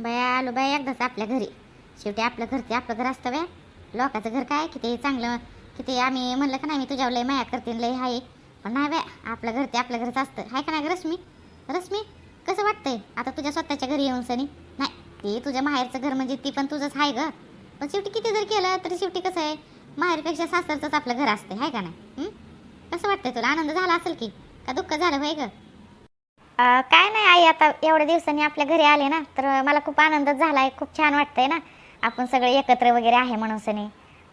बाया आलो बाया एकदाच आपल्या घरी. शेवटी आपलं घर ते आपलं घर असतं बया लोकांचं घर काय किती चांगलं किती आम्ही म्हणलं का नाही मी तुझ्यावर लय माया करते लय हाय. पण नाही बया आपलं घर ते आपलं घरच असतं. हाय का नाही रश्मी? रश्मी कसं वाटतंय? आता तुझ्या स्वतःच्या घरी येऊन सनी. नाही ते तुझ्या माहेरचं घर म्हणजे ती पण तुझंच आहे ग. पण शेवटी किती जर केलं तरी शेवटी कसं आहे माहेरपेक्षा सासरचंच आपलं घर असतं हाय का नाही? कसं वाटतंय तुला? आनंद झाला असेल की? का दुःख झालं होय ग? काय नाही आई आता एवढ्या दिवसांनी आपल्या घरी आले ना तर मला खूप आनंदच झाला आहे खूप छान वाटतंय ना. आपण सगळे एकत्र वगैरे आहे म्हणून सनी.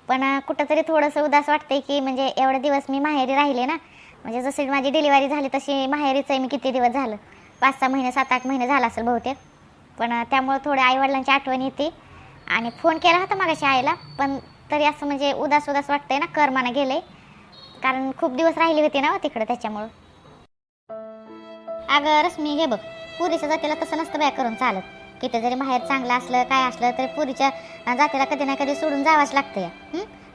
पण कुठंतरी थोडंसं उदास वाटतंय की म्हणजे एवढे दिवस मी माहेरी राहिले ना म्हणजे जशी माझी डिलिव्हरी झाली तशी माहेरीच आहे मी किती दिवस झालं? पाच सहा महिने सात आठ महिने झाला असेल बहुतेक. पण त्यामुळं थोडं आईवडिलांची आठवण येते. आणि फोन केला होता मागाशी आईला पण तरी असं म्हणजे उदास उदास वाटतंय ना करमानं गेले. कारण खूप दिवस राहिली होती ना हो तिकडं त्याच्यामुळं. अगं रश्मी हे बघ. पुरीच्या जातीला तसं नसतं बाय करून चालत. किती जरी बाहेर चांगलं असलं काय असलं तरी पुरीच्या जातीला कधी ना कधी सोडून जावंच लागतं या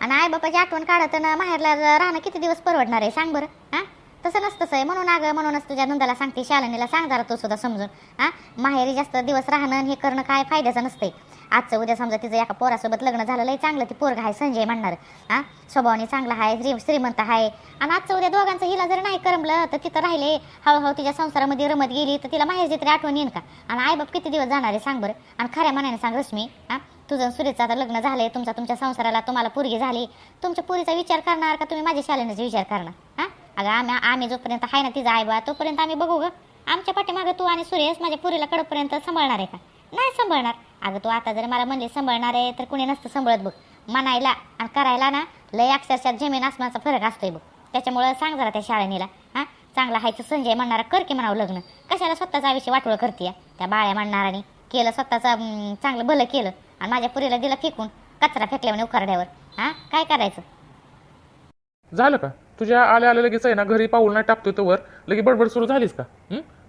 आणि आई बापाची आठवण काढत ना माहेरला राहणं किती दिवस परवडणार आहे सांग बरं. हां? तसं नसतंच आहे. म्हणून अगं म्हणूनच तुझ्या नंदाला सांगते शालनीला सांग जरा तो सुद्धा समजून. हां? माहेरी जास्त दिवस राहणं हे करणं काय फायद्याचं नसतंय. आजचं उद्या समजा तिचं एका पोरासोबत लग्न झालं लय चांगलं ती पोरग आहे संजय म्हणणार. हां? स्वभावाने चांगला आहे श्री श्रीमंत आहे आणि आजचं उद्या दोघांचं हिला जर नाही करमलं तर तिथं राहिले. हळूहळू तिच्या संसारामध्ये रमत गेली तर तिला माहेरची तरी आठवण येईन का? आणि आईबाप किती दिवस जाणार आहे सांग बरं? आणि खऱ्या मनाने सांग रश्मी हां? तुझं सुरेचं आता लग्न झालंय तुमचा तुमच्या संसाराला तुम्हाला पोरगी झाली. तुमच्या पुरीचा विचार करणार का तुम्ही माझ्या शालेनाचा विचार करणार? हां? अगं आम्ही आम्ही जोपर्यंत आहे ना तिचा आईबा तोपर्यंत आम्ही बघू ग. आमच्या पाठीमागं तू आणि सुरेश माझ्या पुरीला कडपर्यंत सांभाळणार आहे का? नाही सांभाळणार. अगं तू आता जर मला म्हणले सांभाळणार आहे तर कुणी नसतं सांभाळत बघ. म्हणायला आणि करायला ना लय अक्षरशः जमीन आसमानाचा फरक असतोय बघ. त्याच्यामुळं सांग जरा त्या शाळेनीला हां? चांगला हायचं संजय म्हणणारा कर की म्हणावं लग्न. कशाला स्वतःचा आयुष्य वाटोळं करते त्या बाळ्या म्हणणाराने केलं स्वतःचं चांगलं भलं केलं आणि माझ्या पुरीला दिलं फेकून कचरा फेकल्या म्हणे हां? काय करायचं? झालं का? तुझ्या आल्या आल्या लगेच आहे ना घरी पाऊल नाही टाकतोय तोवर. लगे बडबड सुरू झालीच का?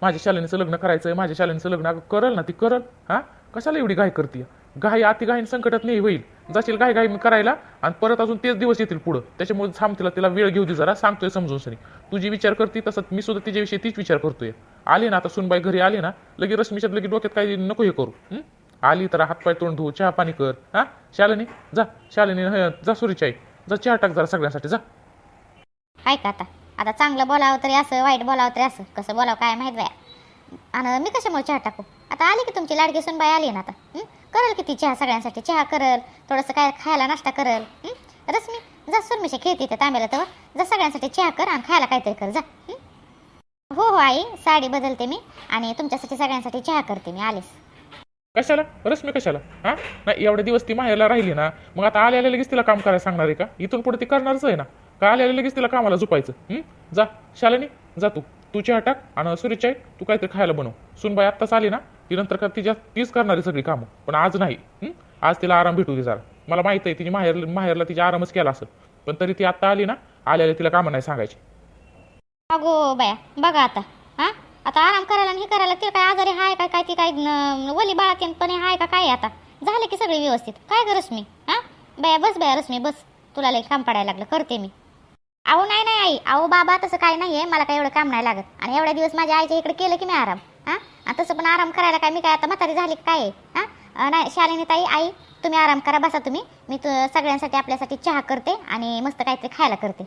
माझ्या शालेनीचं लग्न करायचंय माझ्या शालेनीचं लग्न करल ना ती करल. हा? कशाला एवढी घाई करते घाई अति घाईन संकटात नाही होईल. जाशील घाई घाई करायला आणि परत अजून तेच दिवस येतील पुढं. त्याच्यामुळे थांब तिला तिला वेळ घेऊ दे जरा सांगतोय समजून सरी. तुझी विचार करते तसंच मी सुद्धा तिच्याविषयी तीच विचार करतोय. आली ना आता सुनबाई घरी आली ना लगे रश्मीच्यात लगे डोक्यात काही नको हे करू. आली तर हातपाय तोंड धुऊ चहा पाणी कर. हा? शालिनी जा. शालिनी हं, जा सुरीची आई. जा चहा टाक जरा सगळ्यांसाठी जा. आहे का आता. आता चांगलं बोलावं तरी असं वाईट बोलावं तरी असं. कसं बोलावं काय माहीत बाया. आणि मी कशामुळे चहा टाकू? आता आली की तुमची लाडकी सुनबाई आली ना आता करल किती चहा सगळ्यांसाठी चहा करल थोडंसं काय खायला नाश्ता करल रश्मी जा सुरमिशा खेळती त्या तांब्याला तर जा सगळ्यांसाठी चहा कर आणि खायला काहीतरी कर जा हो? हो आई साडी बदलते मी आणि तुमच्यासाठी सगळ्यांसाठी चहा करते मी आलेस. कशाला? रश्मी कशाला? हा? नाही एवढे दिवस ती माहेरला राहिली ना मग आता आल्याला लगेच तिला काम करायला सांगणार आहे का? इथून पुढे ती करणारच आहे ना. का आल्याला लगेच तिला कामाला झुपायचं जा शालिनी जा तू. तू चहा टाक आणि सुरेश तू काहीतरी खायला बनव. सुनबाई आत्ताच आली ना ती नंतर का तिच्या तीच करणारी सगळी कामं. पण आज नाही. हं? आज तिला आराम भेटू दे जरा. मला माहीत आहे तिची माहेर माहेरला तिच्या आरामच केला असेल. पण तरी ती आत्ता आली ना आल्याला तिला कामं नाही सांगायची. अगो बाया बघा आता. हा? आता आराम करायला आणि हे करायला ते काय आजारी हाय काय काय ती काय न- वली बाळातीनपणे हाय का काय आता? झालं की सगळे व्यवस्थित. काय गरज मी? हा? बाया बस बाया रश्मी बस. तुला लई काम पडायला लागलं करते मी. अहो नाही नाही आई. अहो बाबा तसं काय नाही आहे मला काय एवढं काम नाही लागत. आणि एवढ्या दिवस माझ्या आईच्या इकडे केलं की मी आराम. हां? तसं पण आराम करायला काय? मी काय आता म्हातारी झाली काय आहे? नाही शालिनी ताई आई तुम्ही आराम करा. बसा तुम्ही. मी तु सगळ्यांसाठी आपल्यासाठी चहा करते आणि मस्त काहीतरी खायला करते.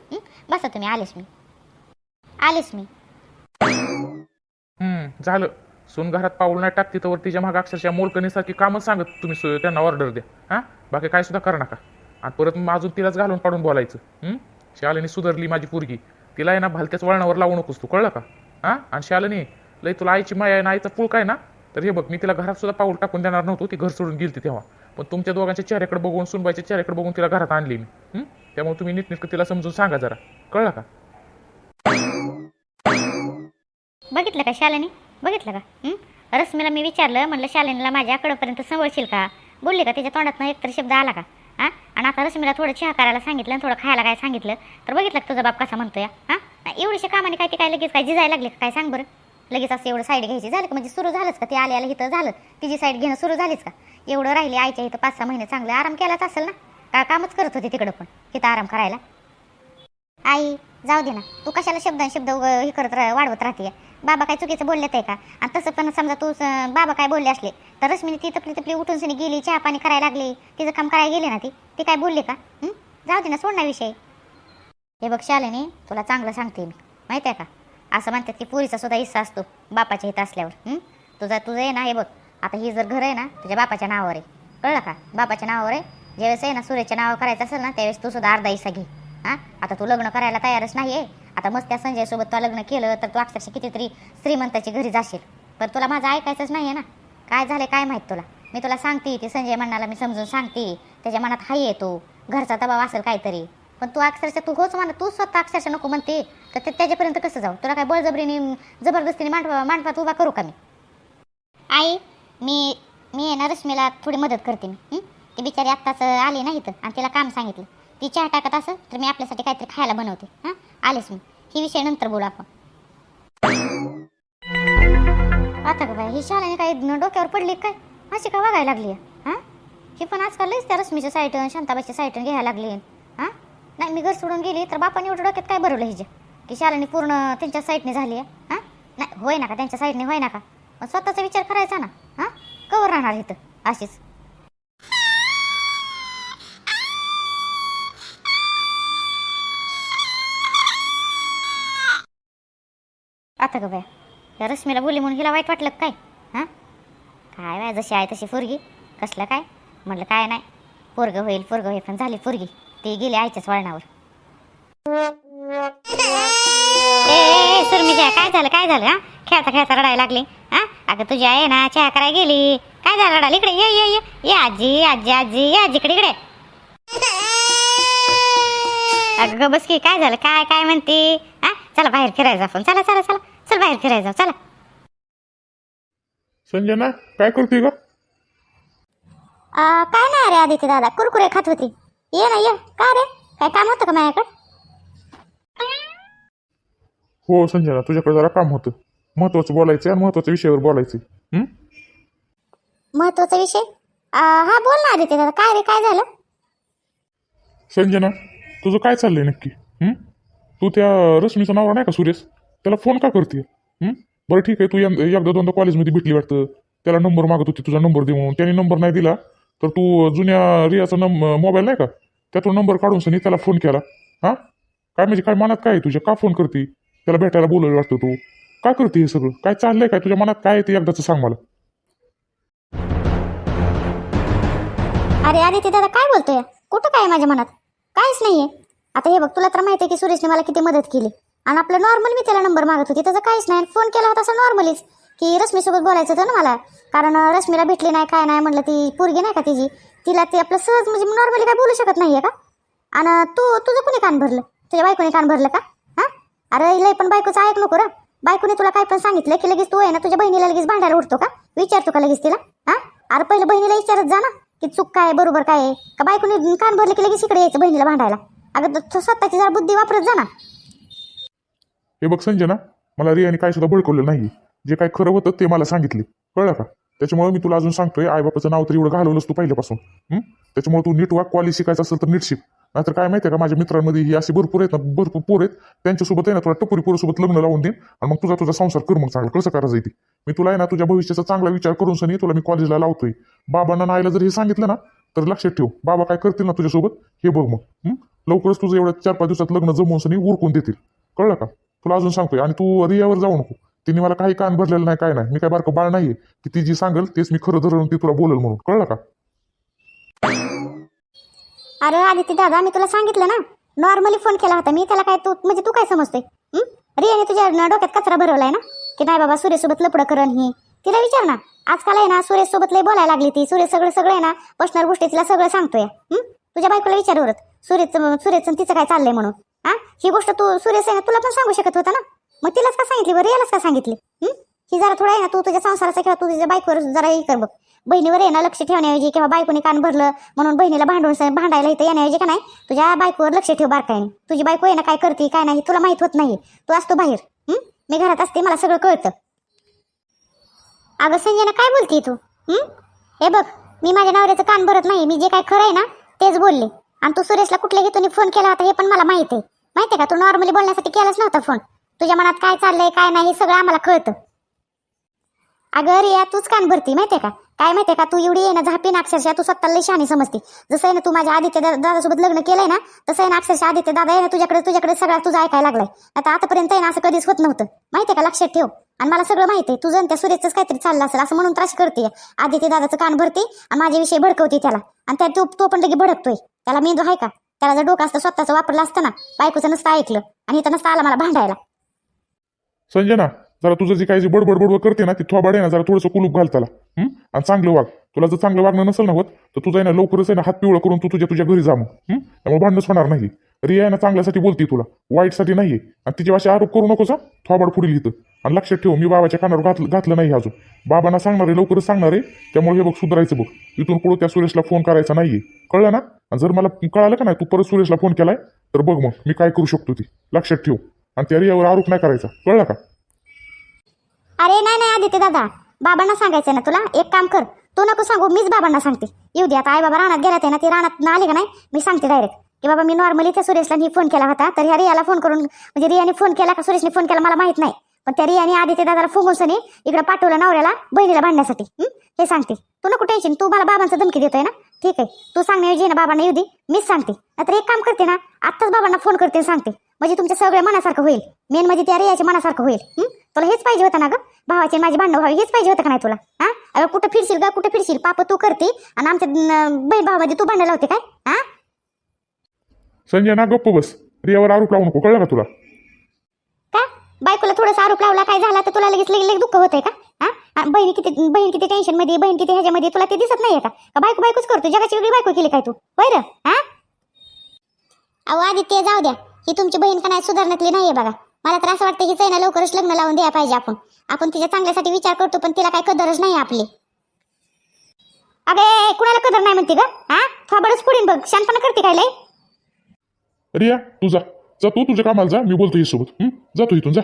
बसा तुम्ही. आलेच मी. आलेच मी. हम्म झालं. सून घरात पाऊल नाही टाकते तर तिच्यामागे अक्षरशः मोलकणीसारखी कामच सांगत तुम्ही सु- त्यांना ऑर्डर द्या. हां? बाकी काय सुद्धा करा नका. आणि परत मग अजून तिलाच घालून पाडून बोलायचं. हम्म? शालिनी सुधारली माझी पोरगी. तिला आहे ना भलत्याच वळणावर लावू नकोस तू कळलं का? हा? आणि शालिनी लय तुला आईची माया आहे ना आईचा पुळ काय ना? तर हे बघ मी तिला घरात सुद्धा पाऊल टाकून देणार नव्हतो ती घर सोडून गेली तेव्हा. पण तुमच्या दोघांच्या चेहऱ्याकडे बघून सुनबाईच्या चेहऱ्याकडे बघून तिला घरात आणली मी. त्यामुळे तुम्ही नीटनेटकं तिला समजून सांगा जरा. कळलं का? बघितलं का शालिनी? बघितलं का? रश्मीला मी विचारलं म्हणलं शालिनीला माझ्या कडपर्यंत सांभाळशील का? बोलली का? तिच्या तोंडात एकतर शब्द आला का? हां? आणि आता रश्मीला थोडं चहा करायला सांगितलं आणि थोडं खायला काय सांगितलं तर बघितलं तुझा बाप कसा आहे हां? एवढीशी कामाने काय ते काय लगेच काय जिजायला लागले काय सांग बरं. लगेच असं एवढं साईड घ्यायची झालं का? म्हणजे सुरू झालंच का? ते आले आले इथं झालं. तिची साईड घेणं सुरू झालीच का? एवढं राहिले आईच्या इथं पाच सहा महिने चांगलं आराम केलाच असेल ना? का कामच करत होते तिकडं पण तिथं आराम करायला? आई जाऊ दे ना. तू कशाला शब्द शब्द उग- हे करत रा- वाढवत राहते बाबा काय चुकीचं बोललेत आहे का? आणि तसं पण समजा तू स- बाबा काय बोलले असले तर रश्मीने ती तपली तपली उठून सनी गेली चहा पाणी करायला लागली तिचं काम करायला गेले ना ती? ती काय बोलली का? हं? जाऊ दे ना सोड ना विषय. हे बघ शालिनी तुला चांगलं सांगते मी. माहिती आहे का? असं म्हणतात की पुरीचा सुद्धा हिस्सा असतो बापाच्या इथं असल्यावर. हं? तुझा तुझं आहे ना हे बघ. आता ही जर घर आहे ना तुझ्या बापाच्या नावावर आहे. कळलं का? बापाच्या नावावर आहे. ज्यावेळेस आहे ना सूर्याच्या नावावर करायचं असेल ना त्यावेळेस तू सुद्धा अर्धा हिस्सा घे. हां? आता तू लग्न करायला तयारच नाही आहे आता मस्त त्या संजयसोबत तुला लग्न केलं तर तू अक्षरशः कितीतरी श्रीमंताची घरी जाशील. पण तुला माझं ऐकायचंच नाही आहे ना. काय झालं काय माहीत तुला? मी तुला सांगते ती संजय म्हणणाला मी समजून सांगते. त्याच्या मनात हाय आहे तू. घरचा दबाव असेल काहीतरी. पण तू अक्षरशः तू होच म्हणा तू स्वतः अक्षरशः नको म्हणते. तर ते त्याच्यापर्यंत कसं जाऊ? तुला काय बळजबरीने जबरदस्तीने मांडवा मांडवात उभा करू का मी? आई मी मी आहे ना रश्मीला थोडी मदत करते मी. ती बिचारी आत्ताच आली नाही तर आणि तिला काम सांगितलं. ती चहा टाकत असं तर मी आपल्यासाठी काहीतरी खायला बनवते. हां? आलेच मी. ही विषय नंतर बोलू आपण. आता का बाई ही शाळेने काही डोक्यावर पडली काय? अशी का वागायला लागली हां? ही पण आजकाल लईच त्या रश्मीच्या साईटन शांताबाईच्या साईटन घ्यायला लागली हां? नाही मी घर सोडून गेली तर बापाने एवढं डोक्यात काय भरवलं हिजे की शाळेने पूर्ण त्यांच्या साईटने झाली आहे. हां? नाही होय ना का? त्यांच्या साईडने होय ना का? पण स्वतःचा विचार करायचा ना? हां? कवर राहणार इथं अशीच. आता गं बाया. या रश्मीला बोली म्हणून हिला वाईट वाटलं काय? हां? काय बाय जशी आहे तशी पोरगी. कसलं काय? म्हटलं काय नाही. पोरगं होईल पोरगं होईल पण झाली पोरगी. ती गेली आईच्याच वळणावर. ए, सुरमीच्या काय झालं काय झालं हां? खेळता खेळता रडायला लागली. हा? अगं तुझी आहे ना चहा करायला गेली. काय झालं रडायला? इकडे ये ये ये. ये आजी आजी आजी ये आजीकडे इकडे. अगं बस की काय झालं काय काय म्हणते? हा? चला बाहेर फिरायचं आपण चला चला चला. चल बाहेर फिरायचं. चला. संजना काय करते ग? काय नाही रे आदित्य दादा कुरकुरे खात होती. ये ना ये. का रे? काय काम होतं का माझ्याकडे? हो संजना तुझ्याकडे जरा काम होतं. महत्वाचं बोलायचं आणि महत्त्वाच्या विषयावर बोलायचं हं? महत्त्वाचा विषय? आ, हा बोल ना आदित्य दादा काय रे काय झालं? संजना तुझं काय चाललंय नक्की? हं? तू त्या रश्मीचा नाव नाही का सुरेश? त्याला फोन का करते? बरं ठीक आहे तू एकदा दोनदा कॉलेजमध्ये भेटली वाटतं. त्याला नंबर मागत होती तुझा नंबर दे म्हणून. त्याने नंबर नाही दिला. तर तू जुन्या रियाचा नंब मोबाईल नाही का? त्यातून नंबर काढून सनी त्याला फोन केला. हां? काय म्हणजे काय मनात काय आहे तुझ्या? का फोन करते? त्याला भेटायला बोलायला वाटतं तू. काय करते हे सगळं? काय चाललंय काय तुझ्या मनात? काय आहे ते एकदाचं सांग मला. अरे आदित्य दादा काय बोलतोय? कुठं काय माझ्या मनात? काहीच नाहीये. आता हे बघ तुला तर माहिती आहे की सुरेशने मला किती मदत केली. आणि आपलं नॉर्मल मी त्याला नंबर मागत होती. त्याचं काहीच नाही. फोन केला होता असं नॉर्मलीच की रश्मीसोबत बोलायचं होतं ना मला. कारण रश्मीला भेटली नाही काय नाही म्हटलं ती पोरगी नाही का तिची? तिला ते आपलं सहज म्हणजे नॉर्मली काय बोलू शकत नाही आहे का? आणि तू तुझं कुणी कान भरलं? तुझ्या बायकोने कान भरलं का? हा? अरे लय पण बायकोचं ऐक नको र. बायकोने तुला काय पण सांगितलं की लगेच तू आहे ना तुझ्या बहिणीला लगेच भांडायला उठतो का? विचारतो का लगेच तिला? हा? अरे पहिलं बहिणीला विचारत जा ना की चूक काय बरोबर काय आहे? का बायकोने कान भरले की लगेच इकडे यायचं बहिणीला भांडायला? अगं तू स्वतःची जरा बुद्धी वापरत जा ना. हे बघ संजना मला रियाने काय सुद्धा बळकवलेलं नाही जे काय खरं होतं ते मला सांगितले. कळलं का? त्याच्यामुळे मी तुला अजून सांगतोय आईबापाचं नाव तर एवढं घालवलंस तू पहिल्यापासून. त्याच्यामुळे तू नीट वाग कॉलेज शिकायचं असेल तर नीट शिक नाहीतर काय माहिती आहे का माझ्या मित्रांमध्ये ही असे भरपूर आहेत ना भरपूर पोर आहेत. त्यांच्यासोबत आहे ना तुला टपुरी पोरासोबत लग्न लावून देईन आणि मग तुझा तुझा संसार कर मग चांगला. कसं करायचं ते? मी तुला आहे ना तुझ्या भविष्याचा चांगला विचार करून सनी तुला मी कॉलेजला लावतोय. बाबांना नायला जर हे सांगितलं ना तर लक्षात ठेव. बाबा काय करतील ना तुझ्यासोबत? हे बघ मग. लवकरच तुझं एवढ्या चार पाच दिवसात लग्न जमवून सनी उरकून देतील. कळलं का? तुला अजून सांगतोय आणि तू रियावर जाऊ नको. तिने मला काही कान भरलेलं नाही काय नाही. मी काय बारकं बाळ नाहीये. की ती जी सांगेल तेच मी खरं धरून ती तुला बोलेल म्हणून. कळलं का? अरे आदित्य दादा मी तुला सांगितलं ना? नॉर्मली फोन केला होता मी. त्याला काय तू म्हणजे तू काय समजतोय? रियाने तुझ्या डोक्यात कचरा भरवलाय ना? की नाही बाबा सुरेशसोबत लपडं करण हे. तिला विचार ना. आजकाल आहे ना सुरेश सोबत लय बोलायला लागली ती. सुरेश सगळं सगळं आहे ना पर्सनल गोष्टी तिला सगळं सांगतोय. तुझ्या बायकोला विचार वरत सुरेशचं सूर्यचं तिचं काय चाललंय म्हणून? हा? ही गोष्ट तू सुरेश आहे ना तुला पण सांगू शकत होता ना? मग तिलाच का सांगितली बरं? यालाच का सांगितली? ही? जरा थोडा आहे ना तू तुझ्या संसाराचा किंवा तू तुझ्या बायकोवर जरा हे कर बघ. बहिणीवर आहे ना लक्ष ठेवण्याऐवजी किंवा बायकोने कान भरलं म्हणून बहिणीला भांडून भांडायला इथं येण्याऐवजी का नाही तुझ्या बायकोवर लक्ष ठेव बारकाईने. तुझी बायको आहे ना काय करते काय नाही तुला माहीत होत नाही तू असतो बाहेर. मी घरात असते मला सगळं कळतं. अगं संजना काय बोलते तू? हे? बघ मी माझ्या नवऱ्याचं कान भरत नाही मी जे काय खरं आहे ना तेच बोलले. आणि तू सुरेशला कुठल्या हेतूने फोन केला होता हे पण मला माहीत आहे. माहितीये का? तू नॉर्मली बोलण्यासाठी केलाच नव्हता फोन तुझ्या मनात काय चाललंय काय नाही हे सगळं आम्हाला कळतं. अगं रिया तूच कान भरती माहितीये का? काय माहितीये का? तू एवढी आहे ना झापी ना अक्षरशः तू स्वतःला लय शहाणी समजते. जसं आहे ना तू माझ्या आदित्य दा- दादासोबत लग्न केलंय ना तसं आहे ना अक्षरशः आदित्य दादा आहे ना तुझ्याकडे तुझ्याकडे सगळा तुझा ऐकायला लागलाय. आता आतापर्यंत आहे ना असं कधीच होत नव्हतं. माहितीये का? लक्षात ठेव. आणि मला सगळं माहिती आहे. तुझं आणि त्या सुरेशच काहीतरी चाललं असेल असं म्हणून त्रास करते. आदित्य दादाचं कान भरते आणि माझ्याविषयी भडकवते त्याला. आणि त्या तो तो पण लगे भडकतोय. त्याला मेंदू आहे का? त्याला जर डोकं असतं स्वतःचं वापरलं असतं ना बायकोचं नसतं ऐकलं. आणि इथं नसतं आला मला भांडायला. संजना जरा तुझं जी काही जी बडबड बडबड करते ना ती थोबाड आहे ना जरा थोडंसं कुलूप घाल त्याला. आणि चांगलं वाग. तुला जर चांगलं वागणं नसेल ना होत तर तुझा आहे ना लवकरच आहे ना हात पिवळं करून तू तुझ्या तुझ्या घरी जा मग. त्यामुळे भांडणच होणार नाही. रिया आहे ना चांगल्यासाठी बोलते तुला. वाईटसाठी नाहीये. आणि तिच्या भाषा आरोप करू नकोस हं? थोबाड पुढील इथं. आणि लक्षात ठेव मी बाबाच्या कानावर घातलं घातलं नाही अजून. बाबांना सांगणार आहे लवकरच सांगणार आहे त्यामुळे हे बघ सुधारायचं बघ. इथून पुढे त्या सुरेशला फोन करायचा नाहीये. कळलं ना? आणि जर मला कळालं का नाही तू परत सुरेशला फोन केलाय तर बघ मग मी काय करू शकतो ती. लक्षात ठेव. आणि त्या रियावर आरोप नाही करायचा. कळलं का? अरे नाही नाही आदित्य दादा. बाबांना सांगायचं ना तुला? एक काम कर. तू नको सांगू मीच बाबांना सांगते. येऊ दे आता आई बाबा रानात गेला ते ना ती रानात आले का नाही मी सांगते डायरेक्ट की बाबा मी नॉर्मली त्या सुरेशला मी फोन केला होता तर ह्या रियाला फोन करून म्हणजे रियाने फोन केला का? सुरेशने फोन केला मला माहीत नाही. पण त्या रियाने आदित्य दादाला फुगून इकडे पाठवलं नवऱ्याला बहिणीला भांडण्यासाठी. हे? सांगते. तू नको टेन्शन तू मला बाबांचा धमकी देतोय ना? ठीक आहे. तू सांगण्याऐवजी ना बाबांना येऊ दे. मीच सांगते. नाहीतर एक काम करते ना आत्ताच बाबांना फोन करते सांगते. म्हणजे तुमच्या सगळ्या मनासारखं होईल. मेन म्हणजे त्या रियाच्या मनासारखं होईल. तुला हेच पाहिजे होतं ना ग? भावाचे माझे माझी भांडणं व्हावी हेच पाहिजे होतं का नाही तुला? हा? अगं कुठं फिरशील का कुठं फिरशील? पाप तू करते आणि आमच्या बहीण भावामध्ये तू भांडायला होते काय? हा? संजय ना गप्प बस. रियावर आरोप लावू नको कळलं का तुला? का बायकोला थोडासा आरोप लावला काय झाला तर तुला लगेच लगेच दुःख होतंय का? हा? किती बहीण किती टेन्शनमध्ये बहीण किती ह्याच्यामध्ये तुला ते दिसत नाहीये का? का बायको बायकोच करतो? जगाची वेगळी बायको केली काय तू? होय रे? हा? अहो आदित्य जाऊ द्या. ही तुमची बहीण का नाही सुधारण्यातली नाहीये बघा. मला तर असं वाटतं हिचं आहे ना लवकरच लग्न लावून द्यायला पाहिजे आपण. आपण तिच्या चांगल्यासाठी विचार करतो पण तिला काय कदरच नाही आपली. अगे कुणाला कदर नाही म्हणते ग? हा? थोबडच पुढे बघ. शांतपणा करते काय लय? रिया तू जा. जा तू तुझ्या कामाला जा. मी बोलतो सोबत हं? जा तू इथून जा.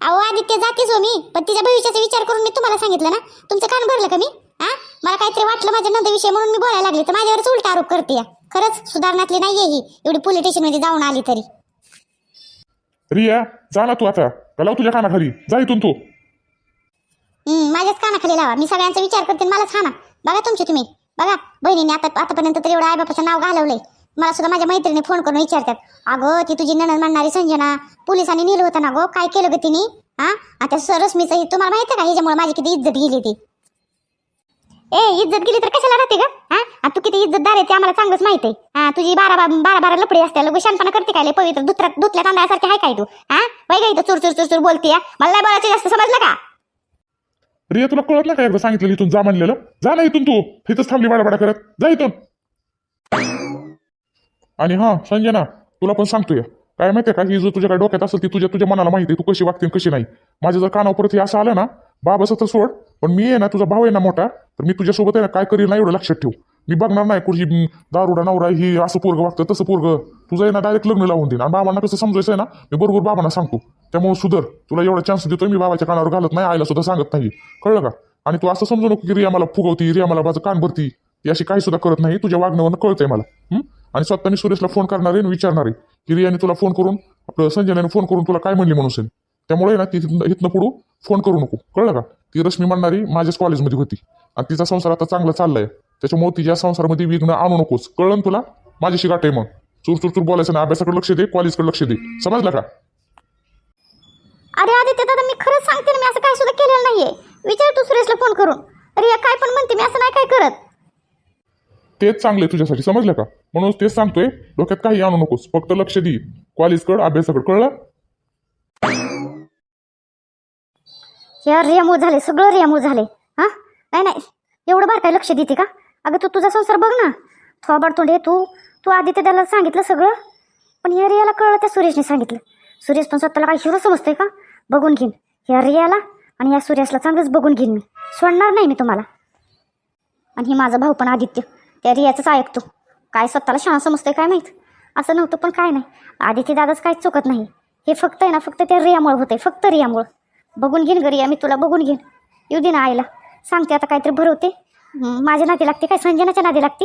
अहो आदित्य जातेच हो मी पण तिच्या भविष्याचा विचार करून मी तुम्हाला सांगितलं ना? तुमचं कान भरलं का मी? हा? मला काहीतरी वाटलं माझ्या नंदविषयी म्हणून मी बोलायला लागले. तर माझ्यावरच उलटा आरोप करते या. खरंच सुधारण्यातली नाहीये ही. एवढी पोलीस स्टेशनमध्ये जाऊन आली तरी. रिया जा ना तू आता. का लाव तुझ्या कानाखाली? जा इथून तू. हम्म, माझ्याच कानाखाली लावा. मी सगळ्यांचा विचार करते. आणि मलाच हाना बघा तुमचे तुम्ही. बघा बहिणीने आता आतापर्यंत तर एवढं आईबापाचं नाव घालवलंय. मला सुद्धा माझ्या मैत्रिणी फोन करून विचारतात अगं ती तुझी नणन म्हणणारी संजना पोलिसांनी नेलं होतं ना गो? काय केलं ग तिने? हा? आता रश्मीचं हे तुम्हाला माहिती आहे का? ह्याच्यामुळे माझी किती इज्जत गेली ती. ए इज्जत गेली तर कशाला राहते ग? हा? तू किती इज्जतदार आहे ते आम्हाला चांगलंच माहिती आहे. हा तुझी बारा बारा बारा लपडी असते लोक शानपणा करते काय पवित्र दुसऱ्या दुतल्या तांदळासारखे आहे काय तू? हा? वय का इथं चूर चूर चूर चूर बोलते मला नाही बोलायचं जास्त समजलं का? रिया तुला कळत का एकदा सांगितलं इथून जा म्हणलेलं? जा ना इथून तू. इथंच थांबली बाडाबाडा करत. जा इथून. आणि हा संजना तुला पण सांगतोय. काय माहितीये का ही जर तुझ्या डोक्यात असेल ती तुझ्या तुझ्या मनाला माहिती आहे तू कशी वागते आणि कशी नाही. माझ्या जर कानावर परत हे असं आलं ना बाबाचं तर सोड पण मी आहे ना तुझा भाऊ आहे ना मोठा तर मी तुझ्यासोबत आहे ना काय करील ना एवढं लक्षात ठेव. मी बघणार नाही कुठची दारुडा नवरा ही असं पोरग वागतं तसं पोरग. तुझं आहे ना डायरेक्ट लग्न लावून देईन आणि बाबांना कसं समजायचं आहे ना मी बरोबर बाबांना सांगतो. त्यामुळे सुधर तुला एवढा चान्स देतोय मी बाबाच्या कानावर घालत नाही आईला सुद्धा सांगत नाही. कळलं का? आणि तू असं समजू नको की रिया मला फुगवती रिया मला माझं कान भरती. ती अशी काही सुद्धा करत नाही तुझ्या वागण्यावरनं कळतंय मला. आणि स्वतः सुरेशला फोन करणार आहे आणि विचारणार आहे की रियाने तुला फोन करून आपलं संजनाने फोन करून तुला काय म्हणली म्हणून असेल? त्यामुळे ना ती हिथनं इथनं पुढं फोन करू नको. कळलं का? ती रश्मी म्हणणारी माझ्याच कॉलेजमध्ये होती. आणि तिचा संसार आता चांगला चाललाय. त्याच्यामुळे तिच्या संसारामध्ये विघ्न आणू नकोस. कळलं ना तुला? माझ्याशी गाठ आहे मग. चूर चूर चूर बोलायचं ना अभ्यासाकडे लक्ष दे कॉलेजकडे लक्ष दे. समजलं का? अरे आदित्य दादा मी खरंच सांगते ना मी असं काय सुद्धा केलेलं नाहीये. विचार तू सुरेशला फोन करून. अरे काय पण म्हणते मी असं नाही काय करत. तेच चांगलं तुझ्यासाठी समजलं का? म्हणून तेच सांगतोय डोक्यात काही आणू नकोस फक्त लक्ष दे. कॉलेजकडे अभ्यासाकडे कळलं? हे रियामूळ झाले सगळं रियामूळ झाले. हा? नाही नाही एवढं बार काय लक्ष देते का? अगं तू तुझा संसार बघ ना. थोबाड तोंडे तू. तू आदित्य त्याला सांगितलं सगळं. पण या रियाला कळलं त्या सुरेशने सांगितलं. सुरेश पण स्वतःला काही हिरो समजतोय का? बघून घेईन. या रियाला आणि या सुरेशला चांगलंच बघून घेईन मी. सोडणार नाही मी तुम्हाला. आणि हे माझा भाऊ पण आदित्य. त्या रियाचंच ऐकतो. काय स्वतःला शाळा समजतोय काय माहीत? असं नव्हतं पण काय नाही. आदित्य दादाच काहीच चुकत नाही. हे फक्त आहे ना फक्त त्या रियामुळे होते फक्त रियामुळं. बघून घेईन घरी मी तुला बघून घेईन येऊ दे ना आईला. सांगते आता काहीतरी भरवते. माझ्या नादी लागते काय? संजनाच्या नादी लागते?